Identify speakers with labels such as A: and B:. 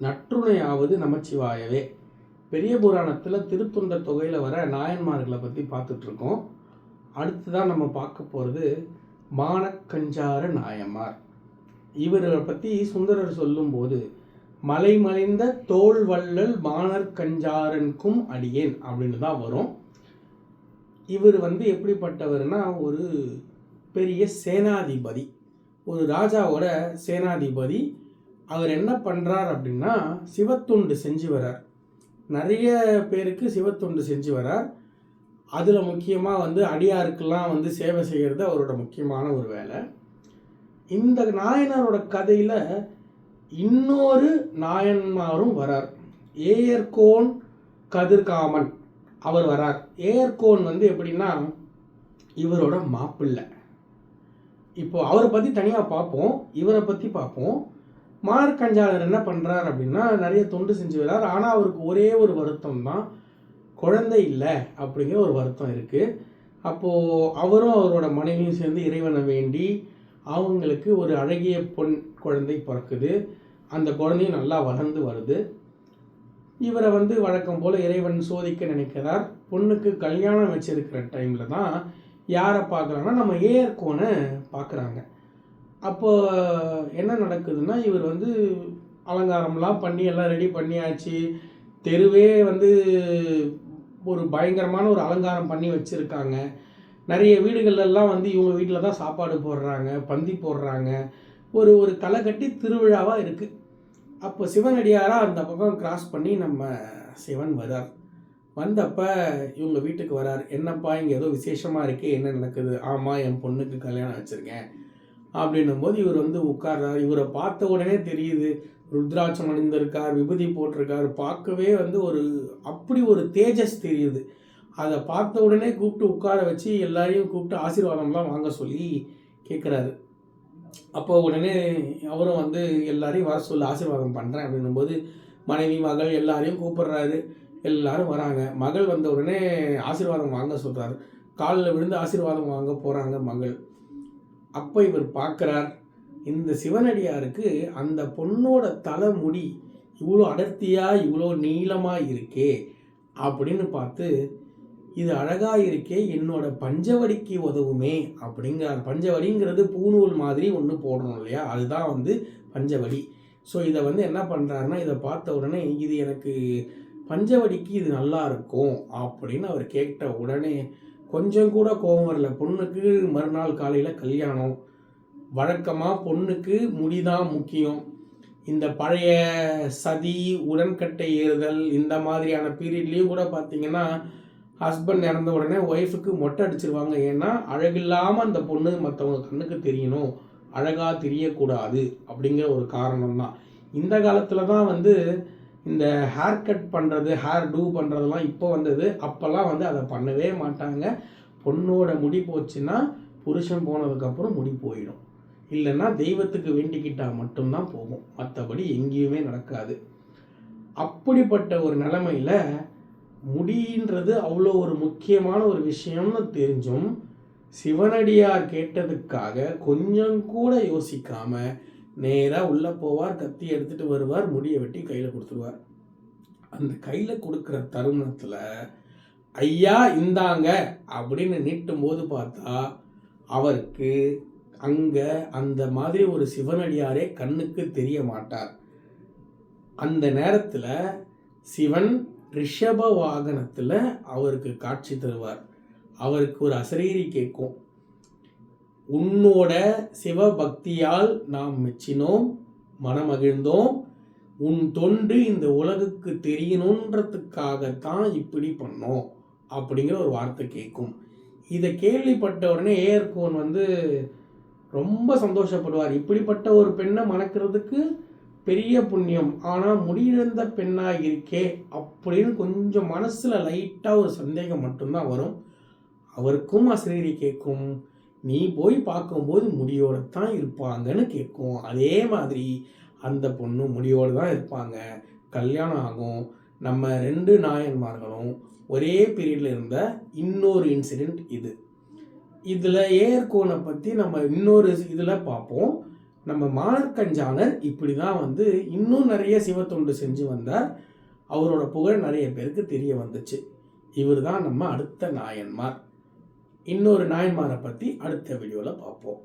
A: நற்றுணையாவது நமச்சிவாயவே. பெரிய புராணத்தில் திருத்தொண்ட தொகையில் வர நாயன்மார்களை பற்றி பார்த்துட்ருக்கோம். அடுத்ததான் நம்ம பார்க்க போகிறது மானக்கஞ்சார நாயன்மார். இவரை பற்றி சுந்தரர் சொல்லும்போது மலை மலைந்த தோல் வள்ளல் மானர் கஞ்சாரனுக்கும் அடியேன் அப்படின்னு தான் வரும். இவர் வந்து எப்படிப்பட்டவர்னா ஒரு பெரிய சேனாதிபதி. ஒரு ராஜாவோட சேனாதிபதி அவர் என்ன பண்ணுறார் அப்படின்னா சிவத்துண்டு செஞ்சு வரார் நிறைய பேருக்கு சிவத்தொண்டு செஞ்சு வரார் அதில் முக்கியமாக வந்து அடியாருக்கெல்லாம் வந்து சேவை செய்கிறது அவரோட முக்கியமான ஒரு வேலை. இந்த நாயனாரோட கதையில் இன்னொரு நாயன்மாரும் வரார் ஏயர்கோன் கதிர்காமன் அவர் வரார் ஏயர்கோன் வந்து எப்படின்னா இவரோட மாப்பிள்ளை. இப்போ அவரை பற்றி தனியாக பார்ப்போம். இவரை பற்றி பார்ப்போம். மார்க்கஞ்சாளர் என்ன பண்ணுறார் அப்படின்னா நிறைய தொண்டு செஞ்சு வர்றார். ஆனால் அவருக்கு ஒரே ஒரு வருத்தம் தான் குழந்தை இல்லை அப்படிங்கிற ஒரு வருத்தம் இருக்குது அப்போது அவரும் அவரோட மனைவியும் சேர்ந்து இறைவனை வேண்டி அவங்களுக்கு ஒரு அழகிய பொன் குழந்தை பிறக்குது. அந்த குழந்தையும் நல்லா வளர்ந்து வருது. இவரை வந்து வழக்கம் போல் இறைவன் சோதிக்க நினைக்கிறார். பொண்ணுக்கு கல்யாணம் வச்சிருக்கிற டைமில் தான் யாரை பார்க்குறாங்கன்னா நம்ம ஏற்கோனை பார்க்குறாங்க. அப்போ என்ன நடக்குதுன்னா இவர் வந்து அலங்காரம்லாம் பண்ணி எல்லாம் ரெடி பண்ணியாச்சு. தெருவே வந்து ஒரு பயங்கரமான ஒரு அலங்காரம் பண்ணி வச்சுருக்காங்க. நிறைய வீடுகள்லாம் வந்து இவங்க வீட்டில் தான் சாப்பாடு போடுறாங்க பந்தி போடுறாங்க. ஒரு ஒரு களை கட்டி திருவிழாவாக இருக்குது அப்போ சிவனடியாராக அந்த பக்கம் கிராஸ் பண்ணி நம்ம சிவன் வரார் வந்தப்போ இவங்க வீட்டுக்கு வரார் என்னப்பா இங்கே ஏதோ விசேஷமாக இருக்கே என்ன நடக்குது? ஆமாம் என் பொண்ணுக்கு கல்யாணம் வச்சுருக்கேன். அப்படின்னும் போது இவர் வந்து உட்கார்றாரு. இவரை பார்த்த உடனே தெரியுது ருத்ராட்சம் அணிந்திருக்கார் விபூதி போட்டிருக்கார். பார்க்கவே வந்து ஒரு அப்படி ஒரு தேஜஸ் தெரியுது. அதை பார்த்த உடனே கூப்பிட்டு உட்கார வச்சு எல்லாரையும் கூப்பிட்டு ஆசீர்வாதம்லாம் வாங்க சொல்லி கேட்குறாரு அப்போ உடனே அவரும் வந்து எல்லாரையும் வர சொல்லி ஆசீர்வாதம் பண்ணுறேன் அப்படின்னும்போது மனைவி மகள் எல்லாரையும் கூப்பிடுறாரு. எல்லாரும் வராங்க. மகள் வந்த உடனே ஆசீர்வாதம் வாங்க சொல்கிறாரு காலில் விழுந்து ஆசீர்வாதம் வாங்க போகிறாங்க மகள். அப்போ இவர் பார்க்குறார் இந்த சிவனடியாருக்கு அந்த பொண்ணோட தலைமுடி இவ்வளோ அடர்த்தியாக இவ்வளோ நீளமாக இருக்கே அப்படின்னு பார்த்து இது அழகாக இருக்கே என்னோட பஞ்சவடிக்கு உதவுமே அப்படிங்கிறார். பஞ்சவடிங்கிறது பூநூல் மாதிரி ஒன்று போடணும் இல்லையா? அதுதான் வந்து பஞ்சவடி. ஸோ இதை வந்து என்ன பண்ணுறாருன்னா இதை பார்த்த உடனே இது எனக்கு பஞ்சவடிக்கு இது நல்லா இருக்கும் அப்படின்னு அவர் கேட்ட உடனே கொஞ்சம் கூட கோபம் வரல. பொண்ணுக்கு மறுநாள் காலையில் கல்யாணம். வழக்கமாக பொண்ணுக்கு முடிதான் முக்கியம். இந்த பழைய சதி உடன்கட்டை ஏறுதல் இந்த மாதிரியான பீரியட்லேயும் கூட பார்த்தீங்கன்னா ஹஸ்பண்ட் இறந்த உடனே ஒய்ஃபுக்கு மொட்டை அடிச்சிருவாங்க. ஏன்னா அழகில்லாமல் அந்த பொண்ணு மற்றவங்க கண்ணுக்கு தெரியணும். அழகாக தெரியக்கூடாது அப்படிங்கிற ஒரு காரணம் தான் இந்த காலத்தில் தான் வந்து இந்த ஹேர் கட் பண்ணுறது ஹேர் டூ பண்ணுறதெல்லாம் இப்போ வந்தது. அப்போல்லாம் வந்து அதை பண்ணவே மாட்டாங்க. பொண்ணோட முடி போச்சுன்னா புருஷன் போனதுக்கப்புறம் முடி போயிடும். இல்லைன்னா தெய்வத்துக்கு வேண்டிக்கிட்டால் மட்டும்தான் போகும். மற்றபடி எங்கேயுமே நடக்காது. அப்படிப்பட்ட ஒரு நிலமையில் முடின்றது அவ்வளோ ஒரு முக்கியமான ஒரு விஷயம்னு தெரிஞ்சும் சிவனடியார் கேட்டதுக்காக கொஞ்சம் கூட யோசிக்காமல் நேராக உள்ளே போவார் கத்தி எடுத்துட்டு வருவார் முடியை வெட்டி கையில் கொடுத்துருவார். அந்த கையில் கொடுக்குற தருணத்தில் ஐயா இந்தாங்க அப்படின்னு நீட்டும் போது பார்த்தா அவருக்கு அங்கே அந்த மாதிரி ஒரு சிவனடியாரே கண்ணுக்கு தெரிய மாட்டார். அந்த நேரத்தில் சிவன் ரிஷப வாகனத்தில் அவருக்கு காட்சி தருவார். அவருக்கு ஒரு அசரீரி கேட்கும் உன்னோட சிவபக்தியால் நாம் மெச்சினோம் மனமகிழ்ந்தோம். உன் தொண்டு இந்த உலகுக்கு தெரியணுன்றதுக்காகத்தான் இப்படி பண்ணோம் அப்படிங்கிற ஒரு வார்த்தை கேட்கும். இதை கேள்விப்பட்ட உடனே ஏர்கோன் வந்து ரொம்ப சந்தோஷப்படுவார். இப்படிப்பட்ட ஒரு பெண்ணை மணக்கிறதுக்கு பெரிய புண்ணியம் ஆனால் முடியிழந்த பெண்ணாக இருக்கே அப்படின்னு கொஞ்சம் மனசில் லைட்டாக ஒரு சந்தேகம் மட்டும்தான் வரும். அவருக்கும் அசரீரி கேட்கும். நீ போய் பார்க்கும்போது முடியோடு தான் இருப்பாங்கன்னு கேட்கும். அதே மாதிரி அந்த பொண்ணு முடியோடு தான் இருப்பாங்க. கல்யாணம் ஆகும். நம்ம ரெண்டு நாயன்மார்களும் ஒரே பீரியடில் இருந்த இன்னொரு இன்சிடெண்ட் இது. இதில் ஏர்கோனை பற்றி நம்ம இன்னொரு இதில் பார்ப்போம். நம்ம மானக்கஞ்சானர் இப்படி தான் வந்து இன்னும் நிறைய சிவத்தொண்டு செஞ்சு வந்தார். அவரோட புகழ் நிறைய பேருக்கு தெரிய வந்துச்சு. இவர் தான் நம்ம அடுத்த நாயன்மார். இன்னொரு நாயன்மாரை பற்றி அடுத்த வீடியோவில் பார்ப்போம்.